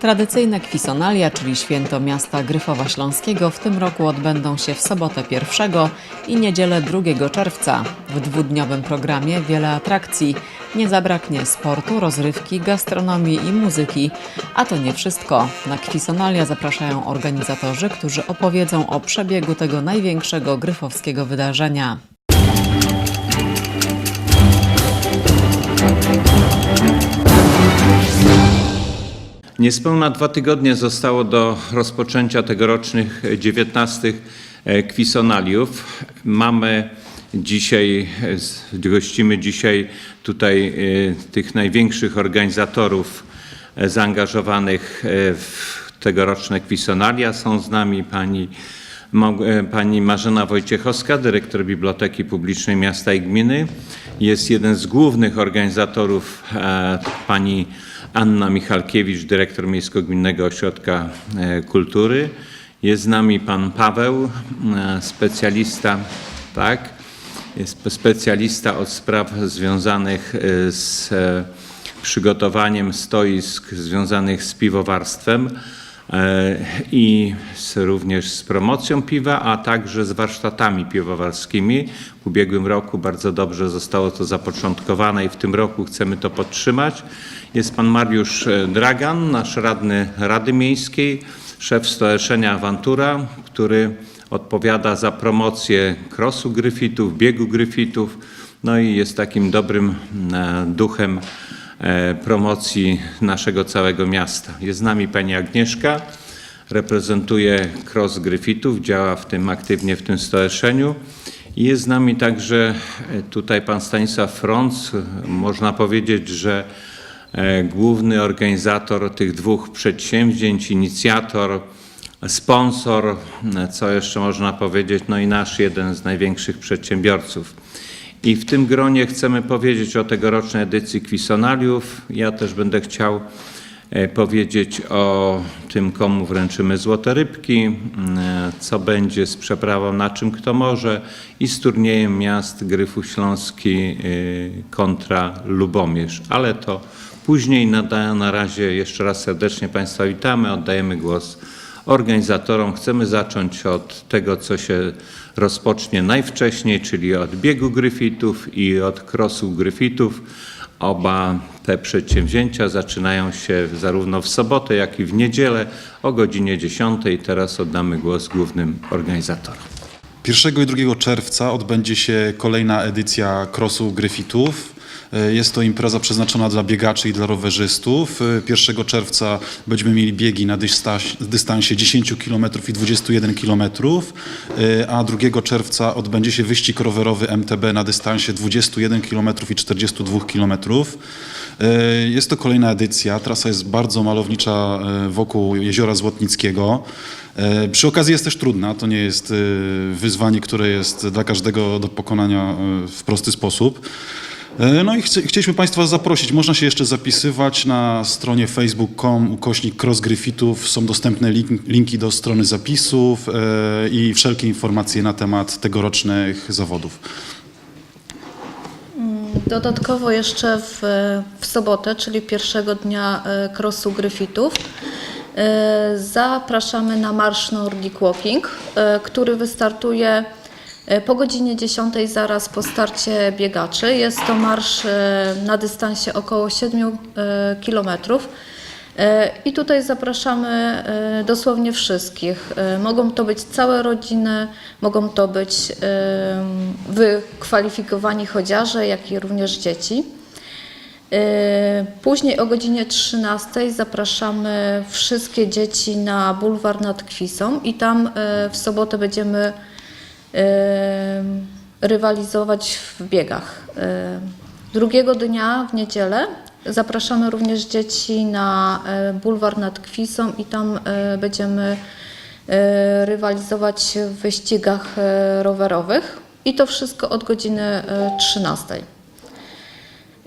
Tradycyjne kwisonalia, czyli święto miasta Gryfowa Śląskiego, w tym roku odbędą się w sobotę 1 i niedzielę 2 czerwca. W dwudniowym programie wiele atrakcji. Nie zabraknie sportu, rozrywki, gastronomii i muzyki. A to nie wszystko. Na kwisonalia zapraszają organizatorzy, którzy opowiedzą o przebiegu tego największego gryfowskiego wydarzenia. Niespełna dwa tygodnie zostało do rozpoczęcia tegorocznych 19 e, kwisonaliów. Mamy dzisiaj, e, gościmy dzisiaj tutaj e, tych największych organizatorów e, zaangażowanych e, w tegoroczne kwisonalia. Są z nami pani, e, pani Marzena Wojciechowska, dyrektor Biblioteki Publicznej Miasta i Gminy. Jest jeden z głównych organizatorów e, pani Anna Michalkiewicz, dyrektor Miejsko-Gminnego Ośrodka e, Kultury. Jest z nami pan Paweł, e, specjalista, tak? Jest spe- specjalista od spraw związanych e, z przygotowaniem stoisk związanych z piwowarstwem i z, również z promocją piwa, a także z warsztatami piwowarskimi. W ubiegłym roku bardzo dobrze zostało to zapoczątkowane i w tym roku chcemy to podtrzymać. Jest pan Mariusz e, Dragan, nasz radny Rady Miejskiej, szef Stowarzyszenia Awantura, który odpowiada za promocję krosu gryfitów, biegu gryfitów, no i jest takim dobrym e, duchem e, promocji naszego całego miasta. Jest z nami pani Agnieszka, reprezentuje Cross Gryfitów, działa w tym aktywnie w tym stowarzyszeniu. Jest z nami także e, tutaj pan Stanisław Frąc. Można powiedzieć, że e, główny organizator tych dwóch przedsięwzięć, inicjator, sponsor, e, co jeszcze można powiedzieć, no i nasz jeden z największych przedsiębiorców. I w tym gronie chcemy powiedzieć o tegorocznej edycji Kwisonaliów. Ja też będę chciał e, powiedzieć o tym, komu wręczymy złote rybki, co będzie z przeprawą na czym kto może i z turniejem miast Gryfów Śląski e, kontra Lubomierz. Ale to później nada, na razie jeszcze raz serdecznie Państwa witamy, oddajemy głos organizatorom. Chcemy zacząć od tego, co się rozpocznie najwcześniej, czyli od biegu gryfitów i od krosu gryfitów. Oba te przedsięwzięcia zaczynają się zarówno w sobotę, jak i w niedzielę o godzinie 10. Teraz oddamy głos głównym organizatorom. 1 i 2 czerwca odbędzie się kolejna edycja Crossu Gryfitów. E, Jest to impreza przeznaczona dla biegaczy i dla rowerzystów. E, 1 czerwca będziemy mieli biegi na dysta- dystansie 10 km i 21 km, e, a 2 czerwca odbędzie się wyścig rowerowy MTB na dystansie 21 km i 42 km. E, Jest to kolejna edycja. Trasa jest bardzo malownicza e, wokół jeziora Złotnickiego. E, Przy okazji jest też trudna. To nie jest e, wyzwanie, które jest dla każdego do pokonania e, w prosty sposób. E, No i chci- chcieliśmy Państwa zaprosić. Można się jeszcze zapisywać na stronie facebook.com ukośnik cross Gryfitów. Są dostępne link, linki do strony zapisów e, i wszelkie informacje na temat tegorocznych zawodów. Dodatkowo jeszcze w, w sobotę, czyli pierwszego dnia e, Crossu Gryfitów, e, zapraszamy na marsz Nordic Walking, e, który wystartuje e, po godzinie 10 zaraz po starcie biegaczy. Jest to marsz e, na dystansie około 7 e. E, I tutaj zapraszamy e, dosłownie wszystkich. E, Mogą to być całe rodziny, mogą to być e, wykwalifikowani chodziarze, jak i również dzieci. E, Później o godzinie 13 zapraszamy wszystkie dzieci na bulwar nad Kwisą i tam e, w sobotę będziemy e, rywalizować w biegach. E, Drugiego dnia w niedzielę zapraszamy również dzieci na e, bulwar nad Kwisą i tam będziemy rywalizować w wyścigach rowerowych i to wszystko od godziny e, 13.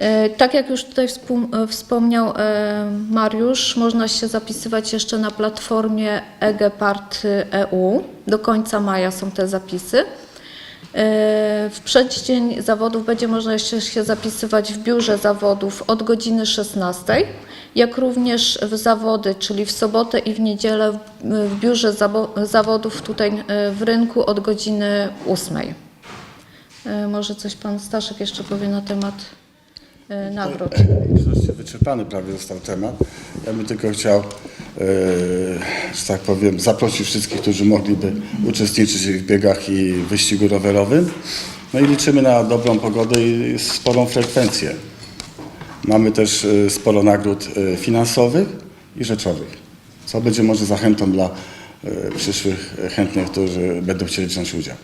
E, Tak jak już tutaj e, wspomniał e, Mariusz, można się zapisywać jeszcze na platformie eGepard EU. Do końca maja są te zapisy. W przeddzień zawodów będzie można jeszcze się zapisywać w biurze zawodów od godziny 16, jak również w zawody, czyli w sobotę i w niedzielę w- biurze zawodów tutaj w rynku od godziny 8. E, Może coś pan Staszek jeszcze powie na temat nagród. Wreszcie wyczerpany prawie został temat. Ja bym tylko chciał, e, że tak powiem, zaprosić wszystkich, którzy mogliby uczestniczyć w biegach i wyścigu rowerowym. No i liczymy na dobrą pogodę i sporą frekwencję. Mamy też e, sporo nagród e, finansowych i rzeczowych, co będzie może zachętą dla e, przyszłych chętnych, którzy będą chcieli wziąć udział.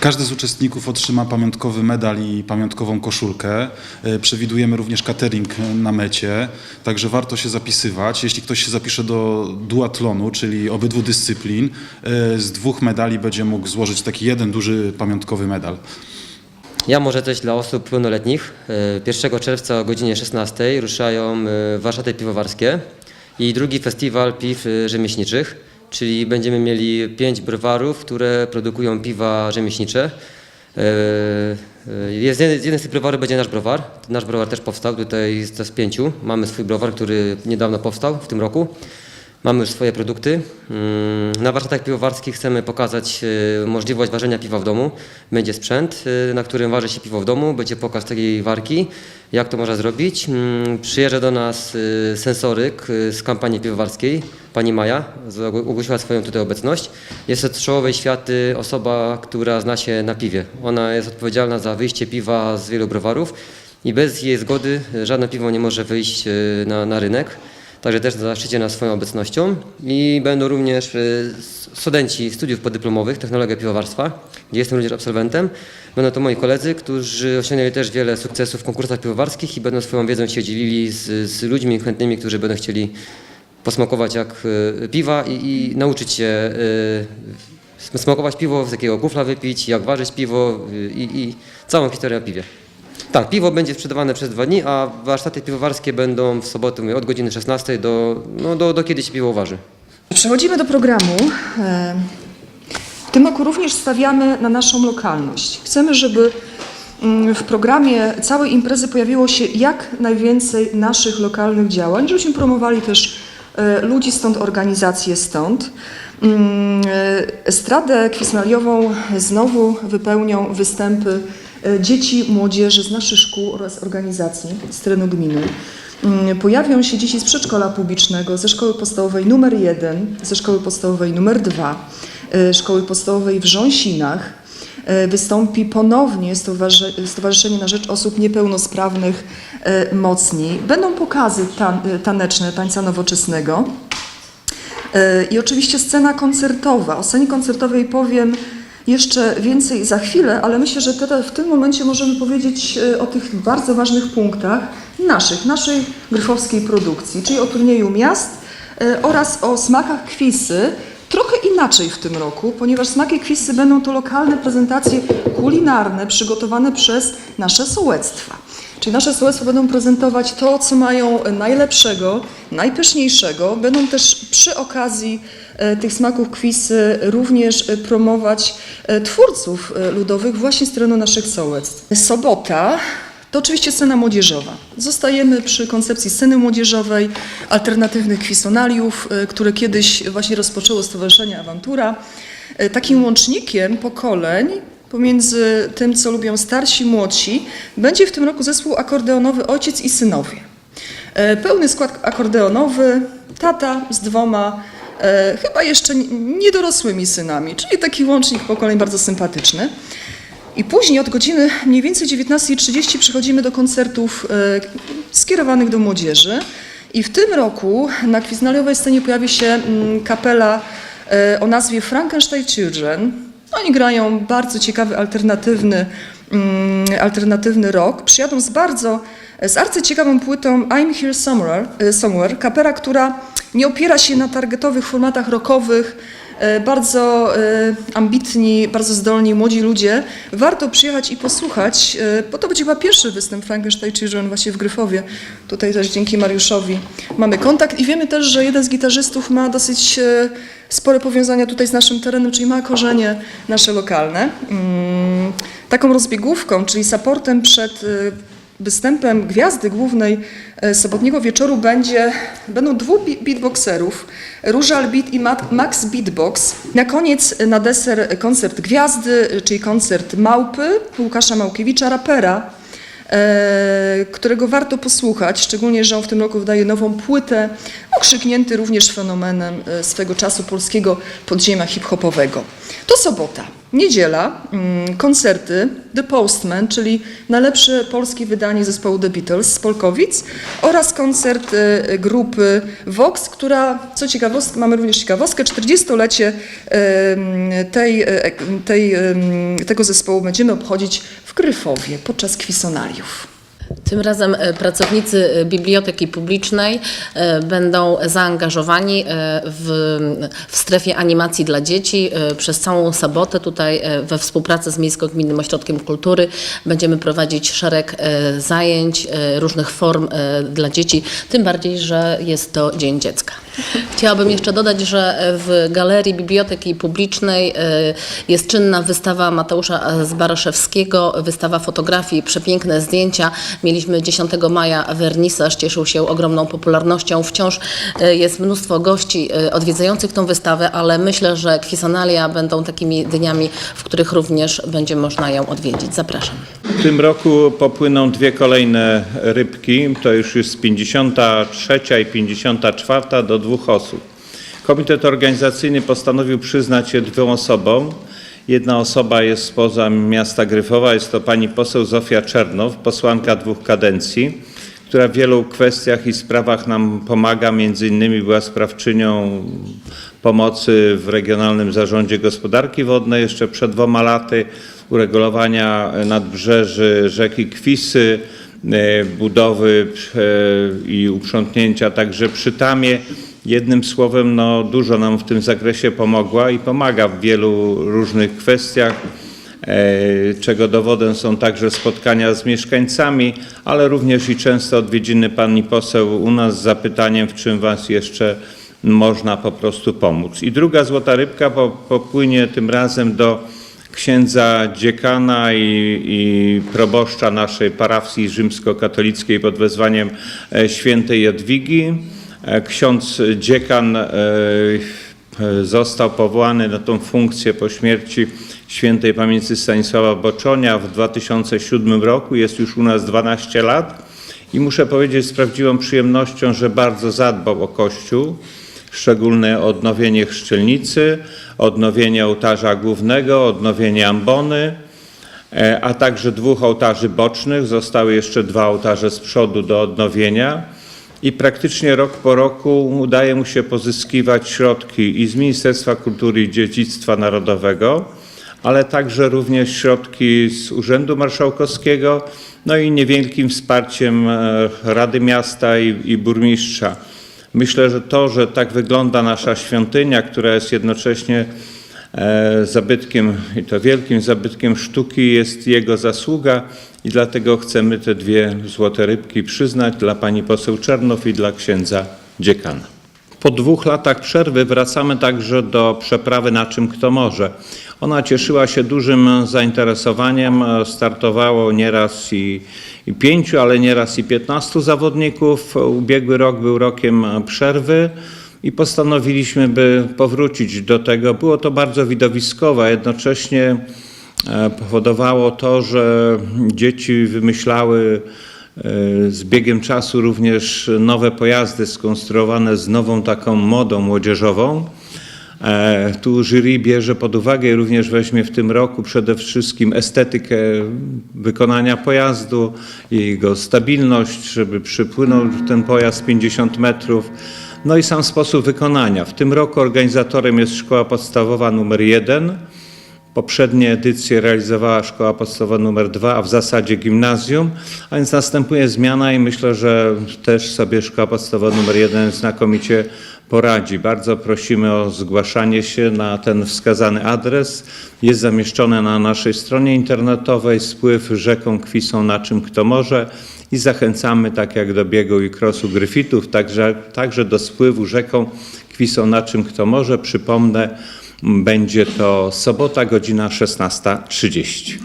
Każdy z uczestników otrzyma pamiątkowy medal i pamiątkową koszulkę. E, Przewidujemy również catering na mecie, także warto się zapisywać. Jeśli ktoś się zapisze do duatlonu, czyli obydwu dyscyplin, e, z dwóch medali będzie mógł złożyć taki jeden duży pamiątkowy medal. Ja może coś dla osób pełnoletnich. E, 1 czerwca o godzinie 16 ruszają e, warsztaty piwowarskie i drugi festiwal piw e, rzemieślniczych, czyli będziemy mieli pięć browarów, które produkują piwa rzemieślnicze. E, e, Jest jeden, z tych browarów będzie nasz browar. Nasz browar też powstał, tutaj jest z pięciu. Mamy swój browar, który niedawno powstał w tym roku. Mamy już swoje produkty. Mm, Na warsztatach piwowarskich chcemy pokazać e, możliwość ważenia piwa w domu. Będzie sprzęt, e, na którym waży się piwo w domu, będzie pokaz takiej warki, jak to można zrobić. Mm, Przyjeżdża do nas e, sensoryk z kampanii piwowarskiej, pani Maja, ogłosiła swoją tutaj obecność. Jest od czołowej światy osoba, która zna się na piwie. Ona jest odpowiedzialna za wyjście piwa z wielu browarów i bez jej zgody żadne piwo nie może wyjść na, na rynek. Także też zaszczycie nas swoją obecnością i będą również y, studenci studiów podyplomowych Technologia Piwowarstwa, gdzie jestem również absolwentem. Będą to moi koledzy, którzy osiągnęli też wiele sukcesów w konkursach piwowarskich i będą swoją wiedzą się dzielili z, z ludźmi chętnymi, którzy będą chcieli posmakować jak y, piwa i, i nauczyć się y, smakować piwo, z jakiego kufla wypić, jak ważyć piwo i, i całą historię o piwie. Tak, piwo będzie sprzedawane przez dwa dni, a warsztaty piwowarskie będą w sobotę mówię, od godziny 16 do, no, do, do kiedy się piwo waży. Przechodzimy do programu. E, W tym roku również stawiamy na naszą lokalność. Chcemy, żeby mm, w programie całej imprezy pojawiło się jak najwięcej naszych lokalnych działań, żebyśmy promowali też e, ludzi stąd, organizacje stąd. Mm, e, Estradę kwisnaliową znowu wypełnią występy dzieci, młodzieży z naszych szkół oraz organizacji z terenu gminy. Mm, Pojawią się dzieci z przedszkola publicznego, ze szkoły podstawowej numer 1, ze szkoły podstawowej numer 2, e, szkoły podstawowej w Rząsinach. E, Wystąpi ponownie Stowarzysze- Stowarzyszenie na Rzecz Osób Niepełnosprawnych e, Mocni. Będą pokazy tan- e, taneczne tańca nowoczesnego. E, I oczywiście scena koncertowa. O scenie koncertowej powiem jeszcze więcej za chwilę, ale myślę, że teraz w tym momencie możemy powiedzieć e, o tych bardzo ważnych punktach naszych, naszej gryfowskiej produkcji, czyli o turnieju miast e, oraz o smakach kwisy. Trochę inaczej w tym roku, ponieważ smaki kwisy będą to lokalne prezentacje kulinarne przygotowane przez nasze sołectwa. Czyli nasze sołectwa będą prezentować to, co mają najlepszego, najpyszniejszego. Będą też przy okazji e, tych smaków kwisy również e, promować e, twórców e, ludowych właśnie z terenu naszych sołectw. Sobota to oczywiście scena młodzieżowa. Zostajemy przy koncepcji sceny młodzieżowej, alternatywnych kwisonaliów, e, które kiedyś właśnie rozpoczęło Stowarzyszenie Awantura. E, Takim łącznikiem pokoleń pomiędzy tym, co lubią starsi, młodsi, będzie w tym roku zespół akordeonowy Ojciec i Synowie. E, Pełny skład akordeonowy, tata z dwoma, e, chyba jeszcze niedorosłymi synami, czyli taki łącznik pokoleń bardzo sympatyczny. I później od godziny mniej więcej 19.30 przechodzimy do koncertów e, skierowanych do młodzieży. I w tym roku na kwiznaliowej scenie pojawi się mm, kapela o nazwie Frankenstein Children. Oni grają bardzo ciekawy, alternatywny, mm, alternatywny rock. Przyjadą z bardzo, z arcyciekawą płytą I'm Here Somewhere, e, Somewhere. Kapela, która nie opiera się na targetowych formatach rockowych, bardzo e, ambitni, bardzo zdolni młodzi ludzie. Warto przyjechać i posłuchać, e, bo to będzie chyba pierwszy występ Frankenstein Children właśnie w Gryfowie. Tutaj też dzięki Mariuszowi mamy kontakt i wiemy też, że jeden z gitarzystów ma dosyć e, spore powiązania tutaj z naszym terenem, czyli ma korzenie nasze lokalne. Mm, Taką rozbiegówką, czyli supportem przed e, występem gwiazdy głównej e, sobotniego wieczoru będzie, będą dwóch beatboxerów, Różal Beat i Max Beatbox. Na koniec na deser koncert gwiazdy, czyli koncert Małpy, Łukasza Małkiewicza, rapera, e, którego warto posłuchać, szczególnie, że on w tym roku wydaje nową płytę, okrzyknięty również fenomenem e, swego czasu polskiego podziemia hip-hopowego. To sobota. Niedziela, mm, koncerty The Postman, czyli najlepsze polskie wydanie zespołu The Beatles z Polkowic oraz koncert e, grupy Vox, która, co ciekawostka, mamy również ciekawostkę, 40-lecie em, tej, e, tej, em, tego zespołu będziemy obchodzić w Gryfowie podczas kwisonaliów. Tym razem e, pracownicy e, Biblioteki Publicznej e, będą zaangażowani w, w strefie animacji dla dzieci. Przez całą sobotę tutaj we współpracy z Miejsko-Gminnym Ośrodkiem Kultury będziemy prowadzić szereg zajęć, różnych form dla dzieci, tym bardziej, że jest to Dzień Dziecka. Chciałabym jeszcze dodać, że w Galerii Biblioteki Publicznej jest czynna wystawa Mateusza Zbaroszewskiego, wystawa fotografii, przepiękne zdjęcia. Mieliśmy 10 maja wernisaż, cieszył się ogromną popularnością. Wciąż e, jest mnóstwo gości e, odwiedzających tą wystawę, ale myślę, że kwisonalia będą takimi dniami, w których również będzie można ją odwiedzić. Zapraszam. W tym roku popłyną dwie kolejne rybki, to już jest 53 i 54 do dwóch osób. Komitet organizacyjny postanowił przyznać się dwóm osobom. Jedna osoba jest spoza miasta Gryfowa, jest to pani poseł Zofia Czernow, posłanka dwóch kadencji, która w wielu kwestiach i sprawach nam pomaga. Między innymi była sprawczynią pomocy w Regionalnym Zarządzie Gospodarki Wodnej jeszcze przed dwoma laty, uregulowania nadbrzeży rzeki Kwisy, e, budowy e, i uprzątnięcia także przy Tamie. Jednym słowem, no, dużo nam w tym zakresie pomogła i pomaga w wielu różnych kwestiach, e, czego dowodem są także spotkania z mieszkańcami, ale również i często odwiedziny pani poseł u nas z zapytaniem, w czym was jeszcze można po prostu pomóc. I druga złota rybka po- popłynie tym razem do księdza dziekana i, i proboszcza naszej parafii rzymskokatolickiej pod wezwaniem e, świętej Jadwigi. E, Ksiądz dziekan e, e, został powołany na tą funkcję po śmierci świętej pamięci Stanisława Boczonia w 2007 roku. Jest już u nas 12 lat i muszę powiedzieć z prawdziwą przyjemnością, że bardzo zadbał o Kościół szczególne odnowienie chrzczelnicy, odnowienie ołtarza głównego, odnowienie ambony, a także dwóch ołtarzy bocznych. Zostały jeszcze dwa ołtarze z przodu do odnowienia. I praktycznie rok po roku udaje mu się pozyskiwać środki i z Ministerstwa Kultury i Dziedzictwa Narodowego, ale także również środki z Urzędu Marszałkowskiego, no i niewielkim wsparciem e, Rady Miasta i, i burmistrza. Myślę, że to, że tak wygląda nasza świątynia, która jest jednocześnie zabytkiem i to wielkim zabytkiem sztuki, jest jego zasługa i dlatego chcemy te dwie złote rybki przyznać dla pani poseł Czernow i dla księdza dziekana. Po dwóch latach przerwy wracamy także do przeprawy na czym kto może. Ona cieszyła się dużym zainteresowaniem. Startowało nieraz i, i pięciu, ale nieraz i piętnastu zawodników. Ubiegły rok był rokiem przerwy i postanowiliśmy, by powrócić do tego. Było to bardzo widowiskowe, a jednocześnie e, powodowało to, że dzieci wymyślały e, z biegiem czasu również nowe pojazdy skonstruowane z nową taką modą młodzieżową. E, Tu jury bierze pod uwagę i również weźmie w tym roku przede wszystkim estetykę wykonania pojazdu, jego stabilność, żeby przypłynął ten pojazd 50 metrów, no i sam sposób wykonania. W tym roku organizatorem jest Szkoła Podstawowa numer 1. Poprzednie edycje realizowała szkoła podstawowa nr 2, a w zasadzie gimnazjum, a więc następuje zmiana i myślę, że też sobie szkoła podstawowa nr 1 znakomicie poradzi. Bardzo prosimy o zgłaszanie się na ten wskazany adres. Jest zamieszczone na naszej stronie internetowej spływ rzeką Kwisą na czym kto może i zachęcamy tak jak do biegu i krosu gryfitów, także, także do spływu rzeką Kwisą na czym kto może. Przypomnę, będzie to sobota, godzina 16.30.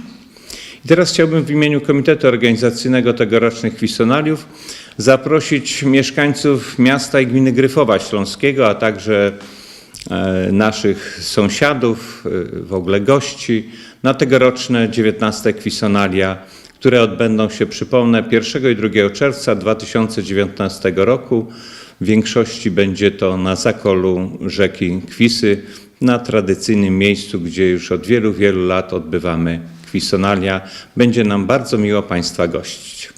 I teraz chciałbym w imieniu Komitetu Organizacyjnego tegorocznych Kwisonaliów zaprosić mieszkańców miasta i gminy Gryfowa Śląskiego, a także e, naszych sąsiadów, e, w ogóle gości na tegoroczne 19 Kwisonalia, które odbędą się, przypomnę, 1 i 2 czerwca 2019 roku. W większości będzie to na zakolu rzeki Kwisy, na tradycyjnym miejscu, gdzie już od wielu, wielu lat odbywamy Kwisonalia. Będzie nam bardzo miło Państwa gościć.